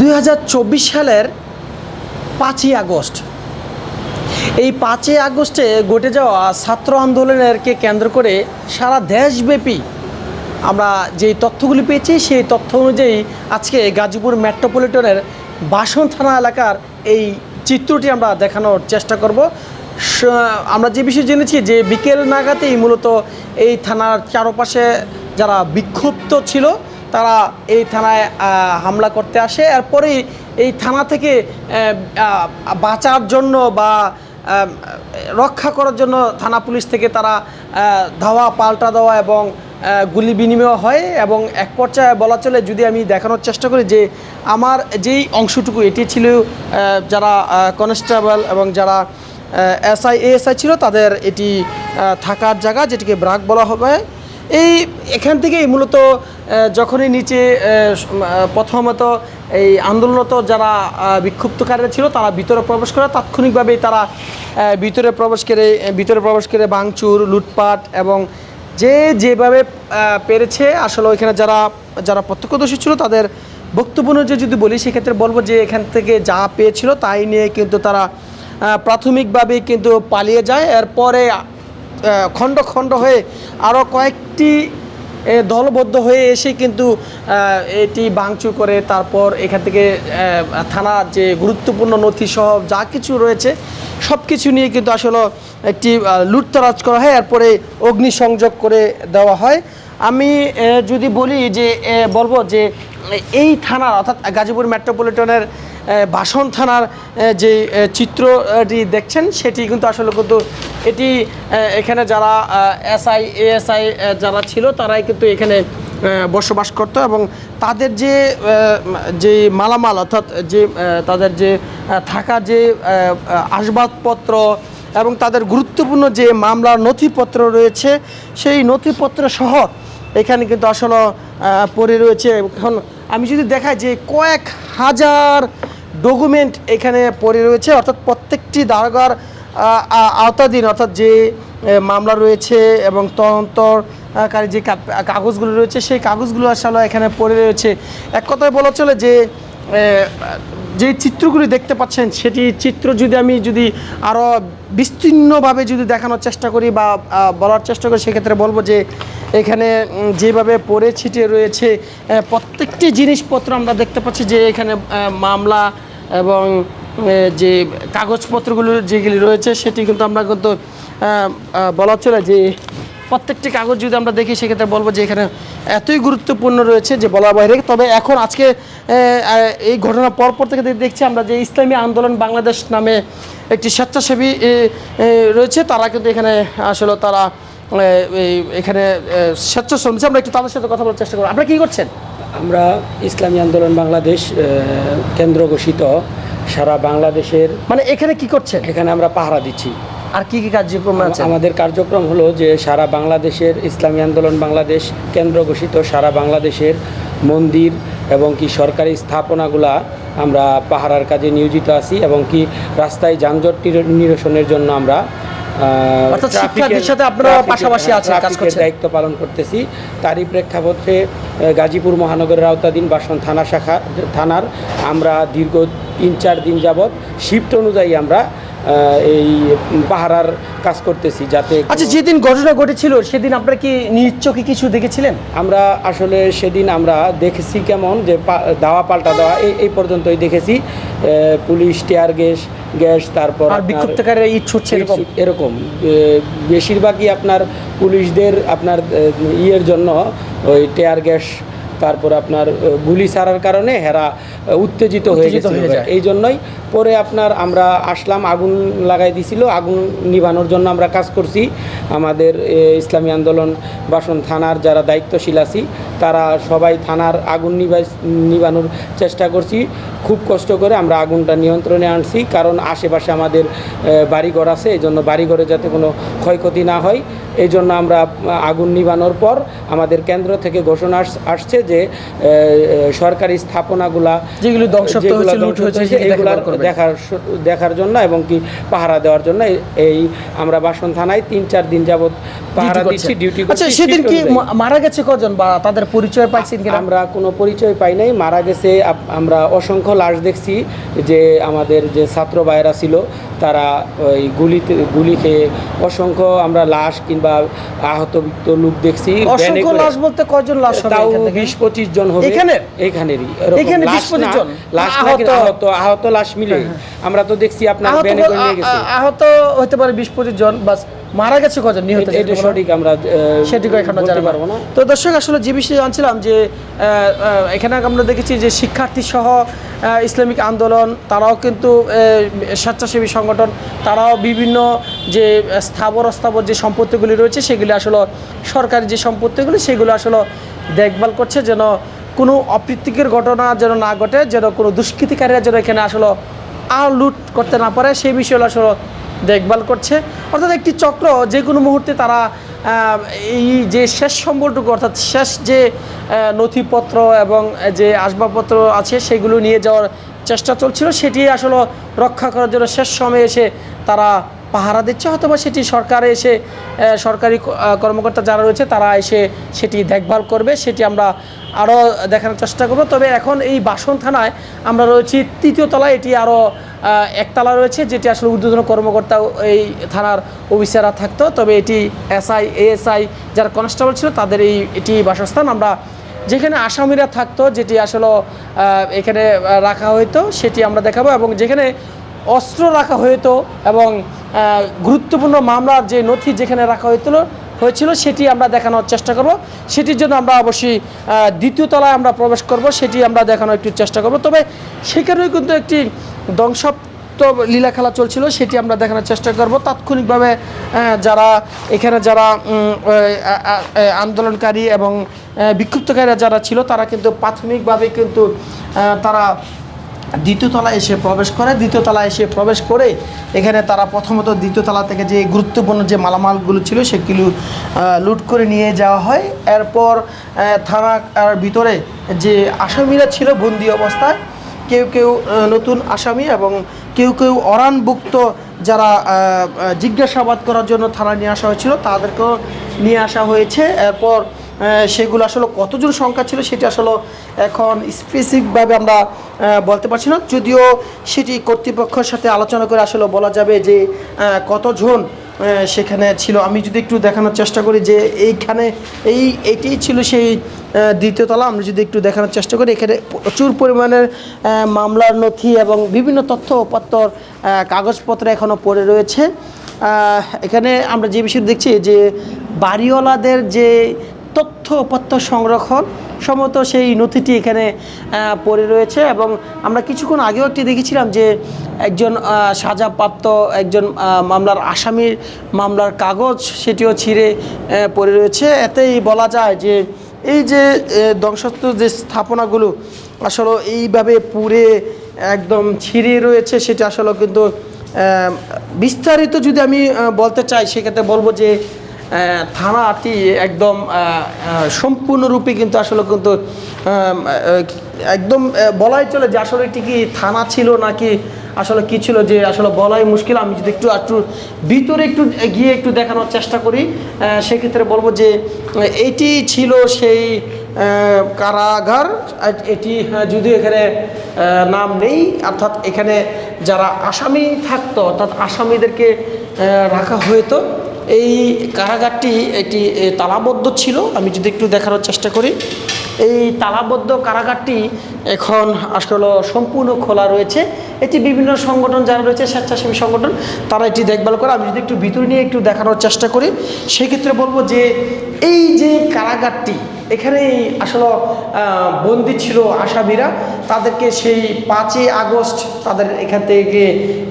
দু হাজার চব্বিশ সালের পাঁচই আগস্ট। এই পাঁচই আগস্টে ঘটে যাওয়া ছাত্র আন্দোলনেরকে কেন্দ্র করে সারা দেশব্যাপী আমরা যেই তথ্যগুলি পেয়েছি, সেই তথ্য অনুযায়ী আজকে গাজীপুর মেট্রোপলিটনের বাসন থানা এলাকার এই চিত্রটি আমরা দেখানোর চেষ্টা করব। আমরা যে বিষয়ে জেনেছি যে বিকেল নাগাতেই মূলত এই থানার চারপাশে যারা বিক্ষুব্ধ ছিল তারা এই থানায় হামলা করতে আসে। এরপরেই এই থানা থেকে বাঁচার জন্য বা রক্ষা করার জন্য থানা পুলিশ থেকে তারা ধাওয়া, পাল্টা দেওয়া এবং গুলি বিনিময় হয় এবং এক পর্যায়ে বলা চলে, যদি আমি দেখানোর চেষ্টা করি যে আমার যেই অংশটুকু, এটি ছিল যারা কনস্টেবল এবং যারা এসআই, এএসআই ছিল, তাদের এটি থাকার জায়গা, যেটিকে ব্রাক বলা হবে। এই, এখান থেকেই মূলত যখনই নিচে প্রথমত এই আন্দোলনত যারা বিক্ষুব্ধকারীরা ছিল তারা ভিতরে প্রবেশ করে তাৎক্ষণিকভাবেই তারা ভিতরে প্রবেশ করে ভিতরে প্রবেশ করে ভাঙচুর লুটপাট এবং যে যেভাবে পেরেছে আসলে ওইখানে যারা যারা প্রত্যক্ষদর্শী ছিল তাদের বক্তব্য অনুযায়ী যদি বলি সেক্ষেত্রে বলব যে এখান থেকে যা পেয়েছিল তাই নিয়ে কিন্তু তারা আহ, প্রাথমিকভাবেই কিন্তু পালিয়ে যায়। এরপরে খণ্ড খণ্ড হয়ে আরও কয়েকটি দলবদ্ধ হয়ে এসে কিন্তু এটি ভাঙচুর করে তারপর এখান থেকে থানার যে গুরুত্বপূর্ণ নথি সহ যা কিছু রয়েছে সব কিছু নিয়ে কিন্তু আসলে একটি লুটতরাজ করা হয়। এরপরে অগ্নিসংযোগ করে দেওয়া হয়। আমি যদি বলি যে বলব যে, এই থানার অর্থাৎ গাজীপুর মেট্রোপলিটনের বাসন থানার যে চিত্রটি দেখছেন, সেটি কিন্তু আসলে কিন্তু এটি এখানে যারা এসআই, এএসআই যারা ছিল, তারাই কিন্তু এখানে বসবাস করতো এবং তাদের যে যে মালামাল, অর্থাৎ যে তাদের যে থাকার যে আসবাবপত্র এবং তাদের গুরুত্বপূর্ণ যে মামলার নথিপত্র রয়েছে, সেই নথিপত্র সহ এখানে কিন্তু আসলে পড়ে রয়েছে। এখন আমি যদি দেখাই যে কয়েক হাজার ডকুমেন্ট এখানে পড়ে রয়েছে, অর্থাৎ প্রত্যেকটি দারোগার আওতাধীন, অর্থাৎ যে মামলা রয়েছে এবং তদন্তকারী যে কাগজগুলো রয়েছে, সেই কাগজগুলো আসলে এখানে পড়ে রয়েছে। এক কথায় বলা চলে যে যে চিত্রগুলি দেখতে পাচ্ছেন, সেটি চিত্র যদি আমি যদি আরও বিস্তীর্ণভাবে যদি দেখানোর চেষ্টা করি বা বলার চেষ্টা করি, সেক্ষেত্রে বলব যে, এখানে যেভাবে পড়ে ছিটে রয়েছে প্রত্যেকটি জিনিসপত্র আমরা দেখতে পাচ্ছি যে, এখানে মামলা এবং যে কাগজপত্রগুলো যেগুলি রয়েছে, সেটি কিন্তু আমরা কিন্তু বলা চলে যে প্রত্যেকটি কাগজ যদি আমরা দেখি, সেক্ষেত্রে বলব যে এখানে এতই গুরুত্বপূর্ণ রয়েছে যে বলার বাইরে। তবে এখন আজকে এই ঘটনার পরপর থেকে দেখছি আমরা যে ইসলামী আন্দোলন বাংলাদেশ নামে একটি স্বেচ্ছাসেবী রয়েছে। তারা কিন্তু এখানে আসলে তারা এখানে স্বেচ্ছাশ্রম আমরা একটু তাদের সাথে কথা বলার চেষ্টা করব। আপনারা কী করছেন? আমরা ইসলামী আন্দোলন বাংলাদেশ কেন্দ্র ঘোষিত। সারা বাংলাদেশের মানে এখানে কি করছেন? এখানে আমরা পাহারা দিচ্ছি। আর কি কি কার্যক্রম আছে? আমাদের কার্যক্রম হলো যে সারা বাংলাদেশের ইসলামী আন্দোলন বাংলাদেশ কেন্দ্র ঘোষিত সারা বাংলাদেশের মন্দির এবং কি সরকারি স্থাপনাগুলা আমরা পাহারার কাজে নিয়োজিত আছি এবং কি রাস্তায় যানজট নির- নিরসনের জন্য আমরা অর্থাৎ শিক্ষার্থীর সাথে আপনারা পাশাপাশি আছেন, কাজ করছেন। দায়িত্ব পালন করতেছি তারই প্রেক্ষাপটে গাজীপুর মহানগরের আওতাধীন বাসন থানা শাখা থানার আমরা দীর্ঘ তিন চার দিন যাবত শিফট অনুযায়ী আমরা এই পাহারার কাজ করতেছি যাতে আচ্ছা যেদিন ঘটনা ঘটেছিল সেদিন আপনারা কি নিজ চোখে কিছু দেখেছিলেন? আমরা আসলে সেদিন আমরা দেখেছি কেমন যে দাওয়া পাল্টা দেওয়া এই এই পর্যন্তই দেখেছি। পুলিশ টিয়ার গ্যাস গ্যাস তারপর বিক্ষুব্ধকারীরা ইট ছুটছে এরকম? এরকম। বেশিরভাগই আপনার পুলিশদের আপনার ইয়ের জন্য ওই টেয়ার গ্যাস তারপর আপনার গুলি ছাড়ার কারণে হেরা উত্তেজিত হয়ে যায়। এই জন্যই পরে আপনার আমরা আসলাম আগুন লাগাই দিছিল আগুন নিভানোর জন্য আমরা কাজ করছি। আমাদের ইসলামী আন্দোলন বাসন থানার যারা দায়িত্বশীল আছি তারা সবাই থানার আগুন নিভাই নিবানোর চেষ্টা করছি। খুব কষ্ট করে আমরা আগুনটা নিয়ন্ত্রণে আনছি কারণ আশেপাশে আমাদের বাড়িঘর আছে এই জন্য বাড়িঘরে যাতে কোনো ক্ষয়ক্ষতি না হয়। এই জন্য আমরা আগুন নিভানোর পর আমাদের কেন্দ্র থেকে ঘোষণা আসছে যে সরকারি স্থাপনাগুলা যেগুলো ধ্বংসাত্মক হয়েছে, এগুলা। দেখার দেখার জন্য এবং কি পাহারা দেওয়ার জন্য এই- এই আমরা বাসন থানায় তিন চার দিন যাবত পাহারা দিচ্ছি ডিউটি আচ্ছা সেদিন কি মারা গেছে কজন বা তাদের পরিচয় পাইছেন কিনা আমরা কোনো পরিচয় পাই নাই মারা গেছে আমরা অসংখ্য লাশ দেখছি যে আমাদের যে ছাত্র ভাইয়েরা ছিল তারা ওই গুলিতে গুলি খেয়ে অসংখ্য আমরা লাশ কিংবা আহত লোক দেখছি অসংখ্য লাশ বলতে কজন লাশ তাও বিশ পঁচিশ জন হবে। এখানে এখানেরই এখানে লাশ 20-25 জন? লাশ আহত? আহত লাশ মিলে আমরা তো দেখছি আপনার আহত হতে পারে বিশ পঁচিশ জন বাস মারা গেছে কজন নিহত এটা- সঠিক আমরা সেটুকু এখন বলতে জানা পারব না। তো দর্শক আসলে যে বিষয়ে জানছিলাম যে এখানে আমরা দেখেছি যে শিক্ষার্থী সহ ইসলামিক আন্দোলন তারাও কিন্তু স্বেচ্ছাসেবী সংগঠন তারাও বিভিন্ন যে স্থাবর অস্থাবর যে সম্পত্তিগুলি রয়েছে সেগুলি আসলে সরকারি যে সম্পত্তিগুলি সেগুলো আসলে দেখভাল করছে যেন কোনো অপ্রীতিকর ঘটনা যেন না ঘটে যেন কোনো দুষ্কৃতিকারীরা যেন এখানে আসলে আর লুট করতে না পারে। সেই বিষয়ে আসলে দেখভাল করছে। অর্থাৎ একটি চক্র যে কোনো মুহূর্তে তারা এই যে শেষ সম্বলটুকু, অর্থাৎ শেষ যে নথিপত্র এবং যে আসবাবপত্র আছে সেগুলো নিয়ে যাওয়ার চেষ্টা চলছিল, সেটি আসলে রক্ষা করার জন্য শেষ সময়ে এসে তারা পাহারা দিচ্ছে অথবা সেটি সরকারে এসে সরকারি কর্মকর্তা যারা রয়েছে তারা এসে সেটি দেখভাল করবে, সেটি আমরা আরও দেখানোর চেষ্টা করব। তবে এখন এই বাসন থানায় আমরা রয়েছি তৃতীয় তলায়, এটি আরও একতলা রয়েছে, যেটি আসলে ঊর্ধ্বতন কর্মকর্তা এই থানার অফিসাররা থাকতো। তবে এটি এসআই, এএসআই যারা কনস্টেবল ছিল তাদের এই, এটি বাসস্থান। আমরা যেখানে আসামিরা থাকতো, যেটি আসলে এখানে রাখা হইতো, সেটি আমরা দেখাবো এবং যেখানে অস্ত্র রাখা হইতো এবং গুরুত্বপূর্ণ মামলার যে নথি যেখানে রাখা হয়েছিল হয়েছিল, সেটি আমরা দেখানোর চেষ্টা করব। সেটির জন্য আমরা অবশ্যই দ্বিতীয় তলায় আমরা প্রবেশ করব, সেটি আমরা দেখানোর একটু চেষ্টা করব। তবে সেখানেও কিন্তু একটি ধ্বংসাত্মক লীলা খেলা চলছিল, সেটি আমরা দেখানোর চেষ্টা করব। তাৎক্ষণিকভাবে যারা, এখানে যারা আন্দোলনকারী এবং বিক্ষুব্ধকারীরা যারা ছিল, তারা কিন্তু প্রাথমিকভাবে কিন্তু তারা দ্বিতীয় তলায় এসে প্রবেশ করে, দ্বিতীয় তলায় এসে প্রবেশ করে এখানে তারা প্রথমত দ্বিতীয় তলা থেকে যে গুরুত্বপূর্ণ যে মালামালগুলো ছিল সেগুলো লুট করে নিয়ে যাওয়া হয়। এরপর থানার ভিতরে যে আসামিরা ছিল বন্দি অবস্থায়, কেউ কেউ নতুন আসামি এবং কেউ কেউ অরানভুক্ত যারা জিজ্ঞাসাবাদ করার জন্য থানায় নিয়ে আসা হয়েছিল, তাদেরকেও নিয়ে আসা হয়েছে। এরপর সেগুলো আসলে কতজন সংখ্যা ছিল সেটি আসলে এখন স্পেসিফিকভাবে আমরা বলতে পারছি না। যদিও সেটি কর্তৃপক্ষের সাথে আলোচনা করে আসলে বলা যাবে যে কতজন সেখানে ছিল। আমি যদি একটু দেখানোর চেষ্টা করি যে এইখানে এই এটি ছিল সেই দ্বিতীয় তলা। আমরা যদি একটু দেখানোর চেষ্টা করি, এখানে প্রচুর পরিমাণের মামলার নথি এবং বিভিন্ন তথ্য উপাত্তর কাগজপত্র এখনও পড়ে রয়েছে। এখানে আমরা যে বিষয় দেখছি যে বাড়িওয়ালাদের যে তথ্য উপাত্ত সংরক্ষণ। সম্ভবত সেই নথিটি এখানে পড়ে রয়েছে এবং আমরা কিছুক্ষণ আগেও একটি দেখেছিলাম যে একজন সাজাপ্রাপ্ত একজন মামলার আসামির মামলার কাগজ সেটিও ছিঁড়ে পড়ে রয়েছে। এতেই বলা যায় যে এই যে আহ, ধ্বংসাত্ম যে স্থাপনাগুলো আসলে এইভাবে পুড়ে একদম ছিঁড়ে রয়েছে সেটা আসলে কিন্তু বিস্তারিত যদি আমি বলতে চাই সেক্ষেত্রে বলব যে থানাটি একদম সম্পূর্ণরূপে কিন্তু আসলে কিন্তু একদম বলাই চলে যে আসলে এটি কি থানা ছিল নাকি আসলে কি ছিল যে আসলে বলাই মুশকিল। আমি যদি একটু একটু ভিতরে একটু গিয়ে একটু দেখানোর চেষ্টা করি সেক্ষেত্রে বলব যে এটি ছিল সেই কারাগার। এটি যদিও এখানে নাম নেই, অর্থাৎ এখানে যারা আসামি থাকতো, অর্থাৎ আসামিদেরকে রাখা হতো এই কারাগারটি এটি তালাবদ্ধ ছিল, আমি যদি একটু দেখানোর চেষ্টা করি। এই তালাবদ্ধ কারাগারটি এখন আসলে সম্পূর্ণ খোলা রয়েছে। এটি বিভিন্ন সংগঠন যারা রয়েছে, স্বেচ্ছাসেবী সংগঠন, তারা এটি দেখভাল করে। আমি যদি একটু ভিতরে নিয়ে একটু দেখানোর চেষ্টা করি, সেক্ষেত্রে বলব যে, এই যে কারাগারটি এখানেই আসলে বন্দি ছিল আসামিরা। তাদেরকে সেই পাঁচই আগস্ট তাদের এখান থেকে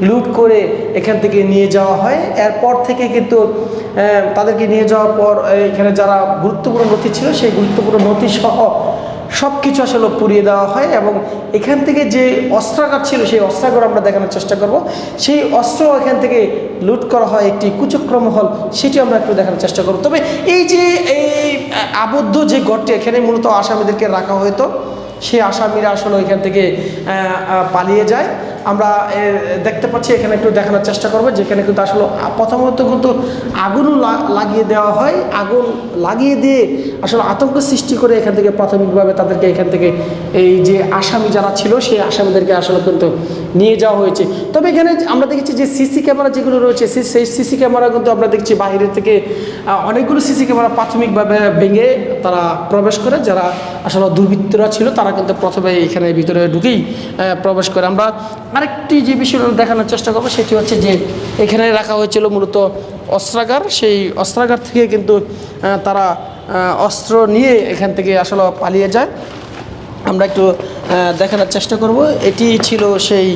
লুট করে এখান থেকে নিয়ে যাওয়া হয়। এরপর থেকে কিন্তু তাদেরকে নিয়ে যাওয়ার পর এখানে যারা গুরুত্বপূর্ণ নথি ছিল, সেই গুরুত্বপূর্ণ নথি সহ সব কিছু আসলে পুড়িয়ে দেওয়া হয় এবং এখান থেকে যে অস্ত্রাগার ছিল, সেই অস্ত্রাগার আমরা দেখানোর চেষ্টা করব। সেই অস্ত্র এখান থেকে লুট করা হয় একটি কুচক্রম হল সেটি আমরা একটু দেখানোর চেষ্টা করব। তবে এই যে এই আবদ্ধ যে ঘরটি এখানে মূলত আসামিদেরকে রাখা হতো, সেই আসামিরা আসলে এখান থেকে পালিয়ে যায়। আমরা দেখতে পাচ্ছি, এখানে একটু দেখানোর চেষ্টা করব, যেখানে কিন্তু আসলে প্রথমত কিন্তু আগুনও লাগিয়ে দেওয়া হয়। আগুন লাগিয়ে দিয়ে আসলে আতঙ্ক সৃষ্টি করে এখান থেকে প্রাথমিকভাবে তাদেরকে এখান থেকে এই যে আসামি যারা ছিল, সেই আসামিদেরকে আসলে কিন্তু নিয়ে যাওয়া হয়েছে। তবে এখানে আমরা দেখেছি যে সিসি ক্যামেরা যেগুলো রয়েছে সেই সিসি ক্যামেরা কিন্তু আমরা দেখছি বাইরে থেকে অনেকগুলো সিসি ক্যামেরা প্রাথমিকভাবে ভেঙে তারা প্রবেশ করে, যারা আসলে দুর্বৃত্তরা ছিল, তারা কিন্তু প্রথমে এখানে ভিতরে ঢুকেই প্রবেশ করে। আমরা আরেকটি যে বিষয় দেখানোর চেষ্টা করব, সেটি হচ্ছে যে এখানে রাখা হয়েছিল মূলত অস্ত্রাগার। সেই অস্ত্রাগার থেকে কিন্তু তারা অস্ত্র নিয়ে এখান থেকে আসলে পালিয়ে যায়। আমরা একটু দেখানোর চেষ্টা করব। এটি ছিল সেই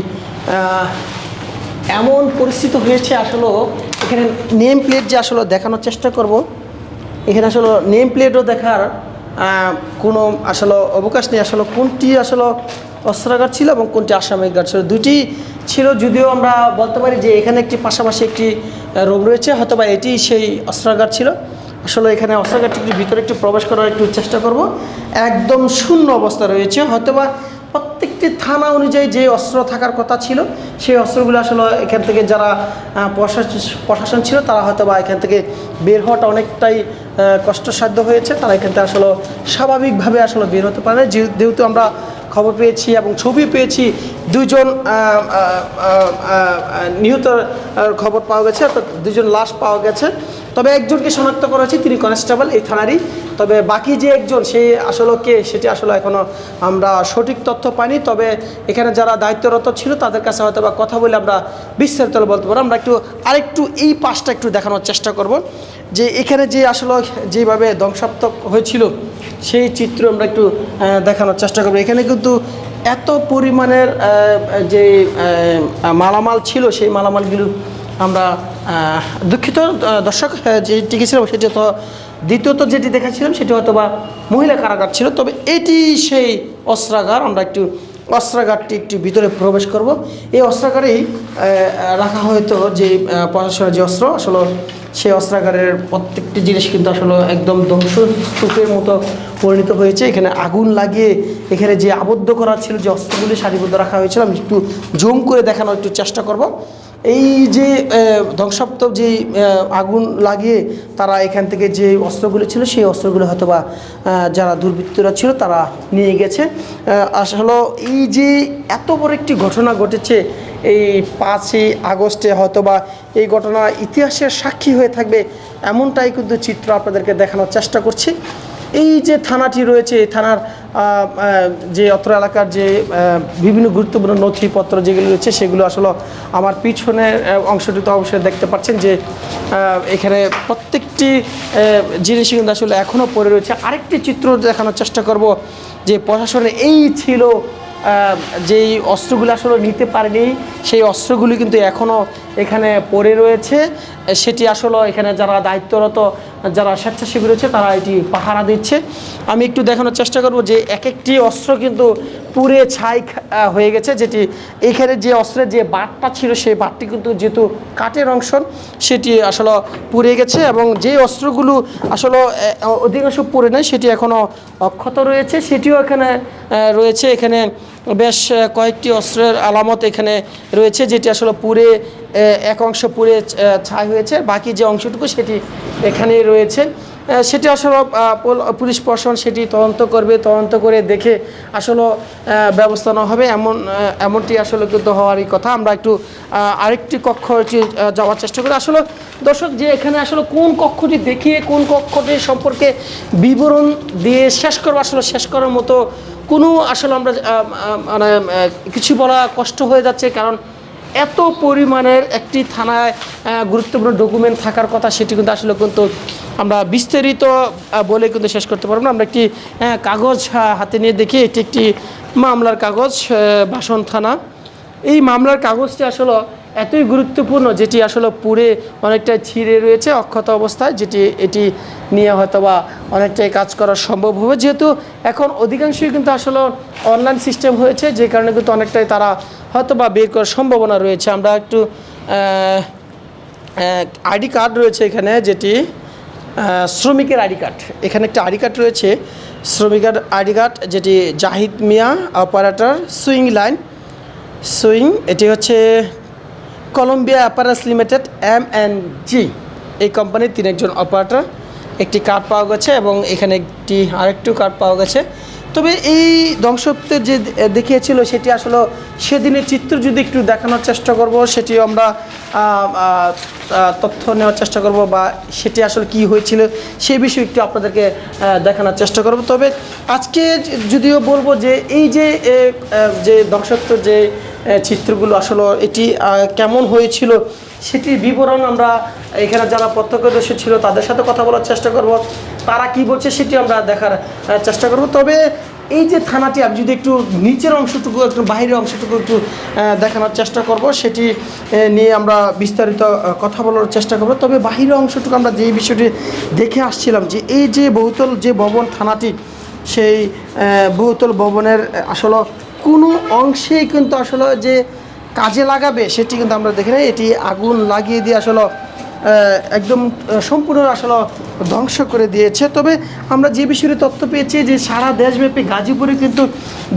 এমন পরিস্থিতি হয়েছে আসলে এখানে নেম প্লেট যে আসলে দেখানোর চেষ্টা করব। এখানে আসলে নেম প্লেটও দেখার কোনো আসলে অবকাশ নেই। আসলে কোনটি আসলে অস্ত্রাগার ছিল এবং কোনটি আসামিক গার্ড ছিল? দুটি ছিল, যদিও আমরা বলতে পারি যে এখানে একটি পাশাপাশি একটি রোগ রয়েছে হয়তো বা এটি সেই অস্ত্রাগার ছিল। আসলে এখানে অস্ত্রাগারটির ভিতরে একটু প্রবেশ করার একটু চেষ্টা করব। একদম শূন্য অবস্থা রয়েছে। হয়তোবা প্রত্যেকটি থানা অনুযায়ী যে অস্ত্র থাকার কথা ছিল সেই অস্ত্রগুলো আসলে এখান থেকে যারা প্রশাসন ছিল তারা হয়তো বা এখান থেকে বের হওয়াটা অনেকটাই কষ্টসাধ্য হয়েছে। তারা এখান থেকে আসলে স্বাভাবিকভাবে আসলে বের হতে পারে। যেহেতু আমরা খবর পেয়েছি এবং ছবি পেয়েছি দুজন আহ, খবর পাওয়া গেছে অর্থাৎ দুজন লাশ পাওয়া গেছে। তবে একজনকে শনাক্ত করা হয়েছে, তিনি কনস্টেবল এই থানারই। তবে বাকি যে একজন, সে আসলে কে, সেটি আসলে এখনও আমরা সঠিক তথ্য পাইনি। তবে এখানে যারা দায়িত্বরত ছিল, তাদের কাছে হয়তো বা কথা বলে আমরা বিস্তারিত বলতে পারব। আমরা একটু, আরেকটু এই পাশটা একটু দেখানোর চেষ্টা করব। যে এখানে যে আসলে যেভাবে ধ্বংসাত্মক হয়েছিল, সেই চিত্র আমরা একটু দেখানোর চেষ্টা করব। এখানে কিন্তু এত পরিমাণের যে মালামাল ছিল, সেই মালামালগুলো আমরা দুঃখিত দর্শক যেটি ছিল সেটি তো দ্বিতীয়ত যেটি দেখাচ্ছিলাম সেটি হয়তো বা মহিলা কারাগার ছিল, তবে এটি সেই অস্ত্রাগার, আমরা একটু অস্ত্রাগারটি একটু ভিতরে প্রবেশ করব। এই অস্ত্রাগারেই রাখা হয়তো যে প্রশাসনের যে অস্ত্র, আসলে সেই অস্ত্রাগারের প্রত্যেকটি জিনিস কিন্তু আসলে একদম ধ্বংসস্তূপের মতো পরিণত হয়েছে। এখানে আগুন লাগিয়ে এখানে যে আবদ্ধ করা ছিল যে অস্ত্রগুলি সারিবদ্ধ রাখা হয়েছিল, আমি একটু জুম করে দেখানোর একটু চেষ্টা করব। এই যে ধ্বংসাত্মক যে আগুন লাগিয়ে তারা এখান থেকে যে অস্ত্রগুলো ছিল, সেই অস্ত্রগুলো হয়তো বা যারা দুর্বৃত্তরা ছিল, তারা নিয়ে গেছে। আসলে এই যে এত বড় একটি ঘটনা ঘটেছে, এই পাঁচই আগস্টে হয়তো বা এই ঘটনা ইতিহাসের সাক্ষী হয়ে থাকবে, এমনটাই কিন্তু চিত্র আপনাদেরকে দেখানোর চেষ্টা করছি। এই যে থানাটি রয়েছে, এই থানার যে অত্র এলাকার যে বিভিন্ন গুরুত্বপূর্ণ নথিপত্র যেগুলো রয়েছে সেগুলো আসলে আমার পিছনের আহ, অংশটিতে অবশ্যই দেখতে পাচ্ছেন যে এখানে প্রত্যেকটি জিনিস কিন্তু আসলে এখনও পড়ে রয়েছে। আরেকটি চিত্র দেখানোর চেষ্টা করব যে প্রশাসনের এই ছিল যেই অস্ত্রগুলো আসলে নিতে পারেনি সেই অস্ত্রগুলি কিন্তু এখনও এখানে পড়ে রয়েছে। সেটি আসলে এখানে যারা দায়িত্বরত যারা স্বেচ্ছাসেবী রয়েছে, তারা এটি পাহারা দিচ্ছে। আমি একটু দেখানোর চেষ্টা করব যে এক একটি অস্ত্র কিন্তু পুড়ে ছাই হয়ে গেছে, যেটি এখানে যে অস্ত্রের যে বাটটা ছিল, সেই বাটটি কিন্তু যেহেতু কাঠের অংশ, সেটি আসলে পুড়ে গেছে এবং যে অস্ত্রগুলো আসলে অধিকাংশ পুড়ে নেয় সেটি এখনও অক্ষত রয়েছে। সেটিও এখানে রয়েছে। এখানে বেশ কয়েকটি অস্ত্রের আলামত এখানে রয়েছে যেটি আসলে আহ, এক অংশ আহ, ছাই হয়েছে। বাকি যে অংশটুকু সেটি এখানেই রয়েছে। সেটি আসলে পুলিশ প্রশাসন সেটি তদন্ত করবে তদন্ত করে দেখে আসলে ব্যবস্থা নেওয়া হবে। এমন এমনটি আসলে কিন্তু হওয়ারই কথা। আমরা একটু আরেকটি কক্ষ যাওয়ার চেষ্টা করি। আসলে দর্শক যে এখানে আসলে কোন কক্ষটি দেখিয়ে কোন কক্ষটি সম্পর্কে বিবরণ দিয়ে শেষ করব আসলে শেষ করার মতো কোনো আসলে আমরা মানে কিছু বলা কষ্ট হয়ে যাচ্ছে, কারণ এত পরিমাণের একটি থানায় গুরুত্বপূর্ণ ডকুমেন্ট থাকার কথা, সেটি কিন্তু আসলে কিন্তু আমরা বিস্তারিত বলে কিন্তু শেষ করতে পারব না। আমরা একটি কাগজ হাতে নিয়ে দেখি, এটি একটি মামলার কাগজ বাসন থানা। এই মামলার কাগজটি আসলে এতই গুরুত্বপূর্ণ যেটি আসলে পুরে অনেকটা ছিঁড়ে রয়েছে অক্ষত অবস্থায়, যেটি এটি নিয়ে হয়তো বা অনেকটাই কাজ করা সম্ভব হবে। যেহেতু এখন অধিকাংশই কিন্তু আসলে অনলাইন সিস্টেম হয়েছে, যে কারণে কিন্তু অনেকটাই তারা হয়তো বা বের করার সম্ভাবনা রয়েছে। আমরা একটু আইডি কার্ড রয়েছে এখানে, যেটি শ্রমিকের আইডি কার্ড। এখানে একটা আইডি কার্ড রয়েছে, শ্রমিকের আইডি কার্ড, যেটি Zahid Mia operator sewing line, sewing, এটি হচ্ছে Colombia apparels limited M and G এই কোম্পানির তিন একজন অপারেটর একটি কার্ড পাওয়া গেছে এবং এখানে একটি আরেকটু কার্ড পাওয়া গেছে। তবে এই ধ্বংসত্বের যে দেখিয়েছিল, সেটি আসলে সেদিনের চিত্র যদি একটু দেখানোর চেষ্টা করব সেটি আমরা তথ্য নেওয়ার চেষ্টা করব বা সেটি আসলে কি হয়েছিল সেই বিষয়ে একটু আপনাদেরকে দেখানোর চেষ্টা করব। তবে আজকে যদিও বলব যে, এই যে যে ধ্বংসত্বের যে চিত্রগুলো আসলে এটি কেমন হয়েছিল সেটির বিবরণ আমরা এখানে যারা প্রত্যক্ষদর্শী ছিল তাদের সাথে কথা বলার চেষ্টা করব। তারা কি বলছে সেটি আমরা দেখার চেষ্টা করব। তবে এই যে থানাটি, আমি যদি একটু নিচের অংশটুকু, একটু বাইরের অংশটুকু একটু দেখানোর চেষ্টা করব, সেটি নিয়ে আমরা বিস্তারিত কথা বলার চেষ্টা করব। তবে বাহিরের অংশটুকু আমরা যে বিষয়টি দেখে আসছিলাম যে এই যে বহুতল যে ভবন থানাটি, সেই বহুতল ভবনের আসলে কোনো অংশেই কিন্তু আসলে যে কাজে লাগাবে সেটি কিন্তু আমরা দেখি না এটি আগুন লাগিয়ে দিয়ে আসলে একদম সম্পূর্ণ আসলে ধ্বংস করে দিয়েছে। তবে আমরা যে বিষয়ে তথ্য পেয়েছি যে সারা দেশব্যাপী গাজীপুরে কিন্তু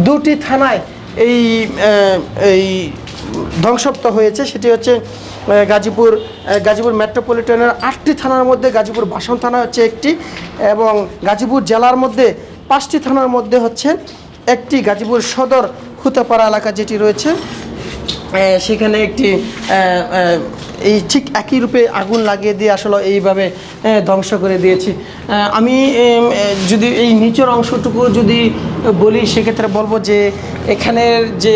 দুটি থানায় এই এই ধ্বংসপ্ত হয়েছে। সেটি হচ্ছে গাজীপুর গাজীপুর মেট্রোপলিটনের আটটি থানার মধ্যে, গাজীপুর বাসন থানা হচ্ছে একটি এবং গাজীপুর জেলার মধ্যে পাঁচটি থানার মধ্যে হচ্ছে একটি। গাজীপুর সদর খুতাপাড়া এলাকা যেটি রয়েছে সেখানে একটি এই ঠিক একই রূপে আগুন লাগিয়ে দিয়ে আসলে এইভাবে ধ্বংস করে দিয়েছি। আমি যদি এই নিচের অংশটুকু যদি বলি, সেক্ষেত্রে বলব যে এখানের যে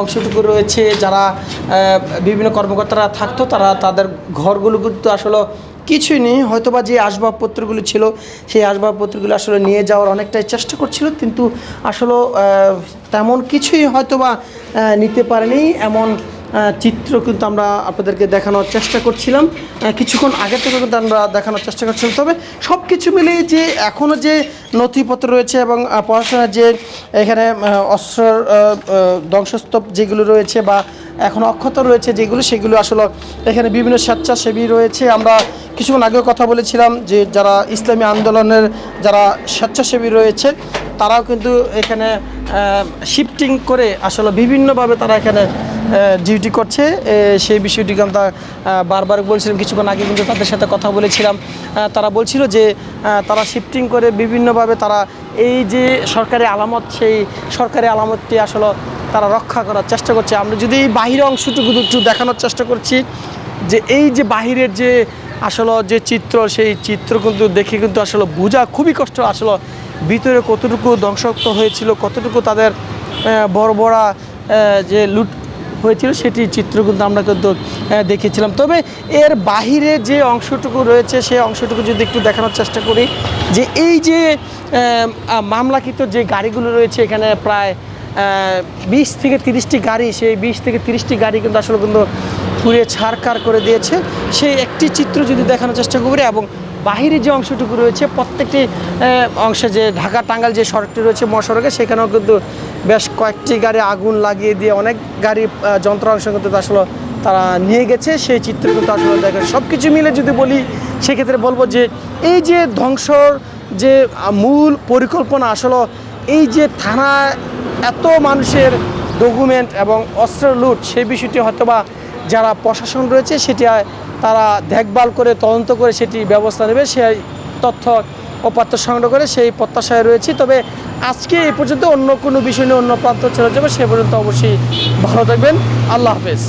অংশটুকু রয়েছে, যারা বিভিন্ন কর্মকর্তারা থাকতো, তারা তাদের ঘরগুলো কিন্তু আসলে কিছুই নেই। হয়তোবা যে আসবাবপত্রগুলো ছিল, সেই আসবাবপত্রগুলো আসলে নিয়ে যাওয়ার অনেকটাই চেষ্টা করছিল, কিন্তু আসলে তেমন কিছুই হয়তোবা নিতে পারেনি। এমন চিত্র কিন্তু আমরা আপনাদেরকে দেখানোর চেষ্টা করছিলাম। কিছুক্ষণ আগে থেকে কিন্তু আমরা দেখানোর চেষ্টা করছিলাম। তবে সব কিছু মিলিয়ে যে এখনও যে নথিপত্র রয়েছে এবং পড়াশোনার যে এখানে অস্ত্র ধ্বংসস্তূপ যেগুলো রয়েছে বা এখন অক্ষত রয়েছে যেগুলো, সেগুলো আসলে এখানে বিভিন্ন স্বেচ্ছাসেবী রয়েছে। আমরা কিছুক্ষণ আগেও কথা বলেছিলাম যে যারা ইসলামী আন্দোলনের যারা স্বেচ্ছাসেবী রয়েছে, তারাও কিন্তু এখানে শিফটিং করে আসলে বিভিন্নভাবে তারা এখানে ডিউটি করছে। সেই বিষয়টিকে আমরা বারবার বলছিলাম, কিছুক্ষণ আগে কিন্তু তাদের সাথে কথা বলেছিলাম। তারা বলছিল যে তারা শিফটিং করে বিভিন্নভাবে তারা এই যে সরকারি আলামত, সেই সরকারি আলামতটি আসলে তারা রক্ষা করার চেষ্টা করছে। আমরা যদি এই বাহির অংশটুকু একটু দেখানোর চেষ্টা করছি, যে এই যে বাহিরের যে আসলে যে চিত্র, সেই চিত্র কিন্তু দেখে কিন্তু আসলে বোঝা খুবই কষ্ট। আসলে ভিতরে কতটুকু ধ্বংসক্ত হয়েছিল, কতটুকু তাদের বড় বড় যে লুট হয়েছিল, সেটি চিত্র কিন্তু আমরা কিন্তু দেখেছিলাম। তবে এর বাহিরে যে অংশটুকু রয়েছে, সেই অংশটুকু যদি একটু দেখানোর চেষ্টা করি, যে এই যে মামলাকৃত যে গাড়িগুলো রয়েছে, এখানে প্রায় বিশ থেকে তিরিশটি গাড়ি সেই বিশ থেকে তিরিশটি গাড়ি কিন্তু আসলে কিন্তু পুড়ে ছাড়কার করে দিয়েছে। সেই একটি চিত্র যদি দেখানোর চেষ্টা করি এবং বাহিরে যে অংশটুকু রয়েছে প্রত্যেকটি অংশে যে ঢাকা টাঙ্গাল যে সড়কটি রয়েছে মহাসড়কে সেখানেও কিন্তু বেশ কয়েকটি গাড়ি আগুন লাগিয়ে দিয়ে অনেক গাড়ি আহ, যন্ত্রাংশ কিন্তু আসলে তারা নিয়ে গেছে। সেই চিত্র কিন্তু আসলে দেখে সব কিছু মিলে যদি বলি সেক্ষেত্রে বলব যে এই যে ধ্বংসর যে মূল পরিকল্পনা আসলে এই যে থানা এত মানুষের ডকুমেন্ট এবং অস্ত্র লুট, সেই বিষয়টি হয়তোবা যারা প্রশাসন রয়েছে, সেটি তারা দেখভাল করে, তদন্ত করে সেটি ব্যবস্থা নেবে, সেই তথ্য উপাত্ত সংগ্রহ করে সেই প্রত্যাশায় রয়েছি। তবে আজকে এই পর্যন্ত অন্য কোনো বিষয় নিয়ে অন্য প্রান্ত চলে যাবে, সে পর্যন্ত অবশ্যই ভালো থাকবেন। আল্লাহ হাফেজ।